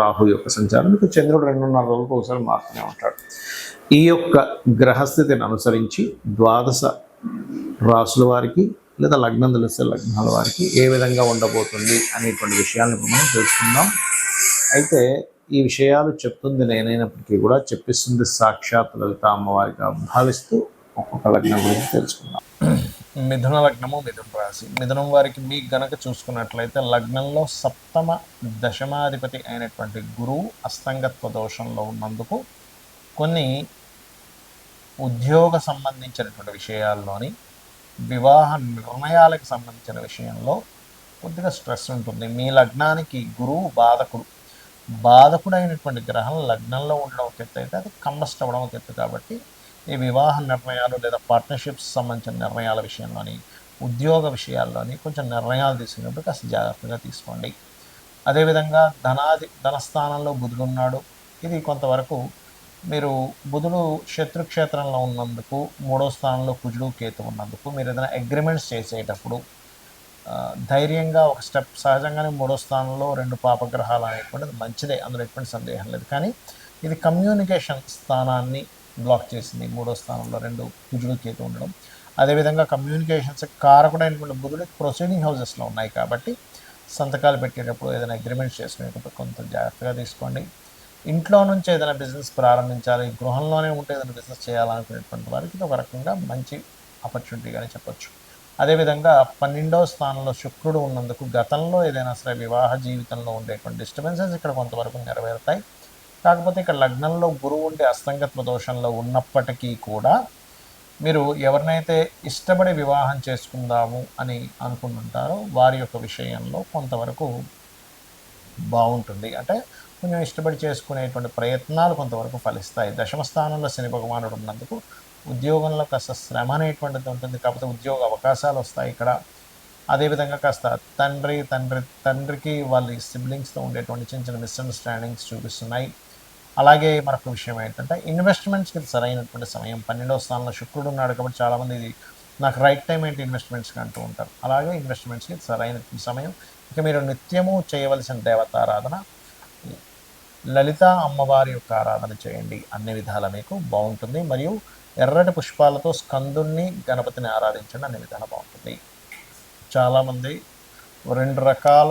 రాహు యొక్క సంచారం. ఇక చంద్రుడు రెండున్నర రోజులకు ఒకసారి మారుతూనే ఉంటాడు. ఈ యొక్క గ్రహస్థితిని అనుసరించి ద్వాదశ రాసుల వారికి లేదా లగ్నం తెలిస్తే లగ్నాల వారికి ఏ విధంగా ఉండబోతుంది అనేటువంటి విషయాలను మనం తెలుసుకుందాం. అయితే ఈ విషయాలు చెప్తుంది నేనైనప్పటికీ కూడా చెప్పిస్తుంది సాక్షాత్ లలిత అమ్మవారిగా భావిస్తూ ఒక్కొక్క లగ్నం గురించి తెలుసుకుందాం. మిథున లగ్నము మిథున రాశి. మిథునం వారికి మీ గనక చూసుకున్నట్లయితే లగ్నంలో సప్తమ దశమాధిపతి అయినటువంటి గురువు అస్తంగత్వ దోషంలో ఉన్నందుకు కొన్ని ఉద్యోగ సంబంధించినటువంటి విషయాల్లోని వివాహ నిర్ణయాలకు సంబంధించిన విషయంలో కొద్దిగా స్ట్రెస్ ఉంటుంది. మీ లగ్నానికి గురువు బాధకుడు. బాధకుడైనటువంటి గ్రహం లగ్నంలో ఉండడం ఒక ఎత్తు అయితే అది కంబస్ట్ అవ్వడం ఒక ఎత్తు కాబట్టి ఈ వివాహ నిర్ణయాలు లేదా పార్ట్నర్షిప్స్ సంబంధించిన నిర్ణయాల విషయంలోని ఉద్యోగ విషయాల్లోని కొంచెం నిర్ణయాలు తీసుకున్నప్పుడు కాస్త జాగ్రత్తగా తీసుకోండి. అదేవిధంగా ధనాది ధనస్థానంలో బుధుడున్నాడు ఇది కొంతవరకు మీరు బుధుడు శత్రుక్షేత్రంలో ఉన్నందుకు మూడో స్థానంలో కుజుడు కేతు ఉన్నందుకు మీరు ఏదైనా అగ్రిమెంట్స్ చేసేటప్పుడు ధైర్యంగా ఒక స్టెప్ సహజంగానే మూడో స్థానంలో రెండు పాపగ్రహాలు అనేటువంటిది మంచిదే. అందులో ఎటువంటి సందేహం లేదు. కానీ ఇది కమ్యూనికేషన్ స్థానాన్ని బ్లాక్ చేసింది. మూడో స్థానంలో రెండు కుజుడు కేతు ఉండడం. అదేవిధంగా కమ్యూనికేషన్స్ కారకుడైనటువంటి బుధుడు ప్రొసీడింగ్ హౌసెస్లో ఉన్నాయి కాబట్టి సంతకాలు పెట్టేటప్పుడు ఏదైనా అగ్రిమెంట్స్ చేసుకునేటప్పుడు కొంత జాగ్రత్తగా తీసుకోండి. ఇంట్లో నుంచి ఏదైనా బిజినెస్ ప్రారంభించాలి గృహంలోనే ఉంటే ఏదైనా బిజినెస్ చేయాలనుకునేటువంటి వారికి ఇది ఒక రకంగా మంచి ఆపర్చునిటీగానే చెప్పొచ్చు. అదేవిధంగా పన్నెండవ స్థానంలో శుక్రుడు ఉన్నందుకు గతంలో ఏదైనా సరే వివాహ జీవితంలో ఉండేటువంటి డిస్టర్బెన్సెస్ ఇక్కడ కొంతవరకు నెరవేరుతాయి. కాకపోతే ఇక్కడ లగ్నంలో గురువు ఉండే అస్తంగత్వ దోషంలో ఉన్నప్పటికీ కూడా మీరు ఎవరినైతే ఇష్టపడి వివాహం చేసుకుందాము అని అనుకుంటుంటారో వారి యొక్క విషయంలో కొంతవరకు బాగుంటుంది. అంటే కొంచెం ఇష్టపడి చేసుకునేటువంటి ప్రయత్నాలు కొంతవరకు ఫలిస్తాయి. దశమ స్థానంలో శని భగవానుడు ఉన్నందుకు ఉద్యోగంలో కాస్త శ్రమ అనేటువంటిది ఉంటుంది. కాకపోతే ఉద్యోగ అవకాశాలు వస్తాయి ఇక్కడ. అదేవిధంగా కాస్త తండ్రి తండ్రి తండ్రికి వాళ్ళ సిబ్లింగ్స్తో ఉండేటువంటి చిన్న చిన్న మిస్అండర్స్టాండింగ్స్ చూపిస్తున్నాయి. అలాగే మరొక విషయం ఏంటంటే ఇన్వెస్ట్మెంట్స్కి సరైనటువంటి సమయం పన్నెండవ స్థానంలో శుక్రుడు ఉన్నాడు కాబట్టి చాలామంది ఇది నాకు రైట్ టైం ఏంటి ఇన్వెస్ట్మెంట్స్కి అంటూ ఉంటారు. అలాగే ఇన్వెస్ట్మెంట్స్కి సరైనటువంటి సమయం. ఇక మీరు నిత్యము చేయవలసిన దేవతారాధన లలిత అమ్మవారి యొక్క ఆరాధన చేయండి అన్ని విధాల మీకు బాగుంటుంది. మరియు ఎర్రటి పుష్పాలతో స్కందుణ్ణి గణపతిని ఆరాధించండి అన్ని విధాలు బాగుంటుంది. చాలామంది రెండు రకాల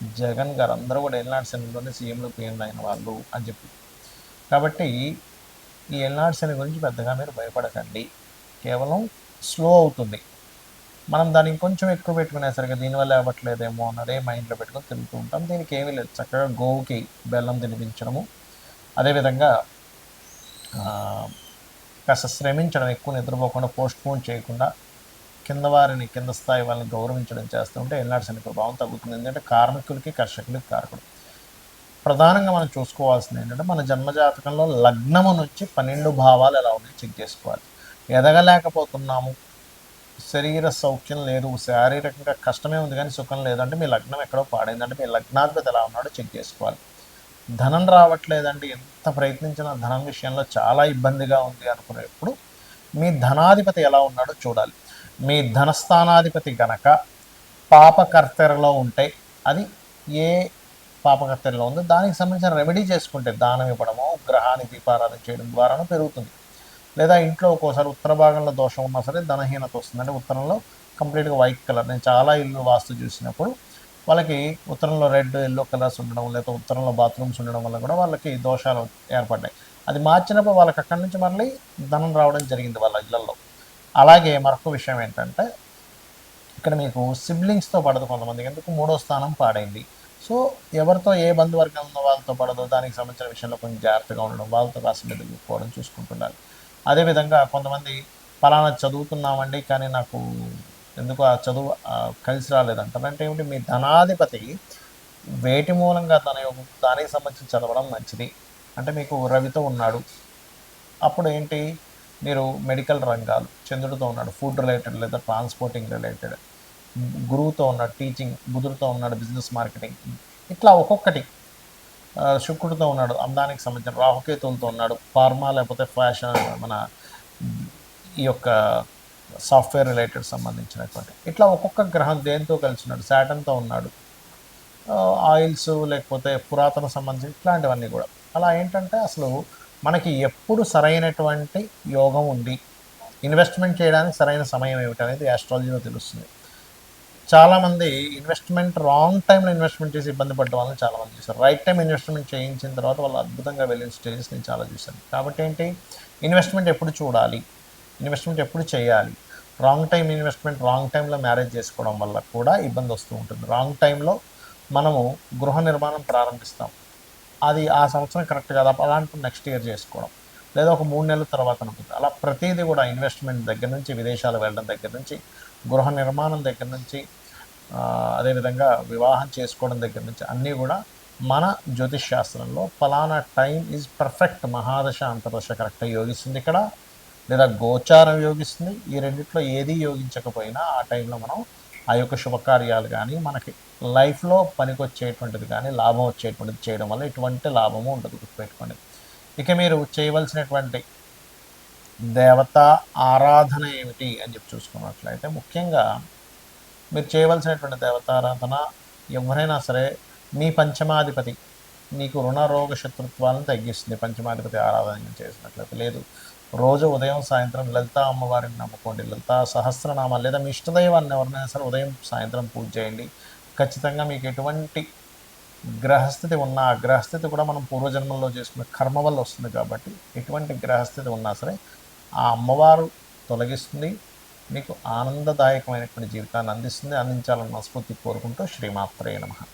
జగన్ గారు అందరూ కూడా ఎల్నాడు సెన్లోనే సీఎంలు పిఎంలు అయిన వాళ్ళు అని చెప్పి. కాబట్టి ఈ ఎల్నాడు సెన్ గురించి పెద్దగా మీరు భయపడకండి. కేవలం స్లో అవుతుంది. మనం దాన్ని కొంచెం ఎక్కువ పెట్టుకునేసరికి దీనివల్ల అవ్వట్లేదేమో అన్నదే మైండ్లో పెట్టుకొని తింటూ ఉంటాం. దీనికి ఏమీ లేదు. చక్కగా గోవుకి బెల్లం తినిపించడము. అదేవిధంగా కాస్త శ్రమించడం ఎక్కువ నిద్రపోకుండా పోస్ట్ పోన్ చేయకుండా కింద వారిని కింద స్థాయి వాళ్ళని గౌరవించడం చేస్తూ ఉంటే ఎల్నాడు శని ప్రభావం తగ్గుతుంది. ఎందుకంటే కార్మికులకి కర్షకులకి కారకుడు. ప్రధానంగా మనం చూసుకోవాల్సింది ఏంటంటే మన జన్మజాతకంలో లగ్నము నుంచి పన్నెండు భావాలు ఎలా ఉన్నాయి చెక్ చేసుకోవాలి. ఎదగలేకపోతున్నాము శరీర సౌఖ్యం లేదు శారీరకంగా కష్టమే ఉంది కానీ సుఖం లేదంటే మీ లగ్నం ఎక్కడో పాడైందంటే మీ లగ్నాధిపతి ఎలా ఉన్నాడో చెక్ చేసుకోవాలి. ధనం రావట్లేదండి ఎంత ప్రయత్నించినా ధనం విషయంలో చాలా ఇబ్బందిగా ఉంది అనుకునేప్పుడు మీ ధనాధిపతి ఎలా ఉన్నాడో చూడాలి. మీ ధనస్థానాధిపతి గనక పాపకర్తెరలో ఉంటే అది ఏ పాపకర్తెరలో ఉందో దానికి సంబంధించిన రెమెడీ చేసుకుంటే దానం ఇవ్వడమో గ్రహాన్ని దీపారాధన చేయడం ద్వారానూ పెరుగుతుంది. లేదా ఇంట్లో ఒక్కోసారి ఉత్తర భాగంలో దోషం ఉన్నా సరే ధనహీనత వస్తుంది అంటే ఉత్తరంలో కంప్లీట్గా వైట్ కలర్ నేను చాలా ఇల్లు వాస్తు చూసినప్పుడు వాళ్ళకి ఉత్తరంలో రెడ్ ఎల్లో కలర్స్ ఉండడం లేదా ఉత్తరంలో బాత్రూమ్స్ ఉండడం వల్ల కూడా వాళ్ళకి దోషాలు ఏర్పడ్డాయి. అది మార్చినప్పుడు వాళ్ళకి అక్కడి నుంచి మళ్ళీ ధనం రావడం జరిగింది వాళ్ళ ఇళ్ళలో. అలాగే మరొక విషయం ఏంటంటే ఇక్కడ మీకు సిబ్లింగ్స్తో పడదు కొంతమందికి. ఎందుకు? మూడో స్థానం పాడైంది. సో ఎవరితో ఏ బంధువర్గం ఉందో వాళ్ళతో పడదో. దానికి సంబంధించిన విషయంలో కొంచెం జాగ్రత్తగా ఉండడం. వాళ్ళతో కాస్త మీద పోవడం అదేవిధంగా కొంతమంది ఫలానా చదువుతున్నామండి కానీ నాకు ఎందుకు ఆ చదువు కలిసి రాలేదంటారు అంటే ఏమిటి? మీ ధనాధిపతి వేటి మూలంగా తన యొక్క దానికి సంబంధించి చదవడం మంచిది. అంటే మీకు రవితో ఉన్నాడు. అప్పుడు ఏంటి? మీరు మెడికల్ రంగాలు చంద్రుడితో ఉన్నాడు ఫుడ్ రిలేటెడ్ లేదా ట్రాన్స్పోర్టింగ్ రిలేటెడ్ గురువుతో ఉన్నాడు టీచింగ్ బుధుడితో ఉన్నాడు బిజినెస్ మార్కెటింగ్ ఇట్లా ఒక్కొక్కటి. శుక్రుడితో ఉన్నాడు అందానికి సంబంధించిన రాహుకేతులతో ఉన్నాడు ఫార్మా లేకపోతే ఫ్యాషన్ మన ఈ యొక్క సాఫ్ట్వేర్ రిలేటెడ్ సంబంధించినటువంటి. ఇట్లా ఒక్కొక్క గ్రహం దేంతో కలిసి ఉన్నాడు? శాటన్తో ఉన్నాడు. ఆయిల్స్ లేకపోతే పురాతన సంబంధించి ఇట్లాంటివన్నీ కూడా. అలా ఏంటంటే అసలు మనకి ఎప్పుడు సరైనటువంటి యోగం ఉంది ఇన్వెస్ట్మెంట్ చేయడానికి సరైన సమయం ఏమిటనేది యాస్ట్రాలజీలో ఆస్ట్రాలజీలో తెలుస్తుంది. చాలామంది ఇన్వెస్ట్మెంట్ రాంగ్ టైంలో ఇన్వెస్ట్మెంట్ చేసి ఇబ్బంది పడ్డ వాళ్ళని చాలామంది చూశారు. రైట్ టైం ఇన్వెస్ట్మెంట్ చేయించిన తర్వాత వాళ్ళు అద్భుతంగా వెళ్ళిన స్టేజెస్ నేను చాలా చూశాను. కాబట్టి ఏంటి? ఇన్వెస్ట్మెంట్ ఎప్పుడు చూడాలి? ఇన్వెస్ట్మెంట్ ఎప్పుడు చేయాలి? రాంగ్ టైం ఇన్వెస్ట్మెంట్ రాంగ్ టైంలో మ్యారేజ్ చేసుకోవడం వల్ల కూడా ఇబ్బంది వస్తూ ఉంటుంది. రాంగ్ టైంలో మనము గృహ నిర్మాణం ప్రారంభిస్తాం. అది ఆ సంవత్సరం కరెక్ట్ కాదు. అలాంటి నెక్స్ట్ ఇయర్ చేసుకోవడం. లేదా ఒక మూడు నెలల తర్వాత ఉంటుంది అలా ప్రతిదీ కూడా ఇన్వెస్ట్మెంట్ దగ్గర నుంచి విదేశాలు వెళ్ళడం దగ్గర నుంచి గృహ నిర్మాణం దగ్గర నుంచి అదేవిధంగా వివాహం చేసుకోవడం దగ్గర నుంచి అన్నీ కూడా మన జ్యోతిష్ శాస్త్రంలో ఫలానా టైం ఈజ్ పర్ఫెక్ట్ మహాదశ అంతర్దశ కరెక్ట్గా యోగిస్తుంది ఇక్కడ. లేదా గోచారం యోగిస్తుంది. ఈ రెండిట్లో ఏది యోగించకపోయినా ఆ టైంలో మనం ఆ యొక్క శుభకార్యాలు కానీ మనకి లైఫ్లో పనికొచ్చేటువంటిది కానీ లాభం వచ్చేటువంటిది చేయడం వల్ల ఎటువంటి లాభము ఉండదు గుర్తుపెట్టుకోండి. ఇక మీరు చేయవలసినటువంటి దేవత ఆరాధన ఏమిటి అని చెప్పి చూసుకున్నట్లయితే ముఖ్యంగా మీరు చేయవలసినటువంటి దేవతారాధన ఎవరైనా సరే మీ పంచమాధిపతి మీకు రుణ రోగ శత్రుత్వాలను తగ్గిస్తుంది పంచమాధిపతి ఆరాధన చేసినట్లయితే. లేదు రోజు ఉదయం సాయంత్రం లలితా అమ్మవారిని నమ్ముకోండి. లలితా సహస్రనామాలు లేదా మీ ఇష్టదైవాన్ని ఎవరినైనా సరే ఉదయం సాయంత్రం పూజ చేయండి. ఖచ్చితంగా మీకు ఎటువంటి గ్రహస్థితి ఉన్న ఆ గ్రహస్థితి కూడా మనం పూర్వజన్మల్లో చేసుకున్న కర్మ వల్ల వస్తుంది కాబట్టి ఎటువంటి గ్రహస్థితి ఉన్నా సరే ఆ అమ్మవారు తొలగిస్తుంది. మీకు ఆనందదాయకమైనటువంటి జీవితాన్ని అందిస్తుంది. అందించాలని మనస్ఫూర్తి కోరుకుంటూ శ్రీమాత్రే నమః.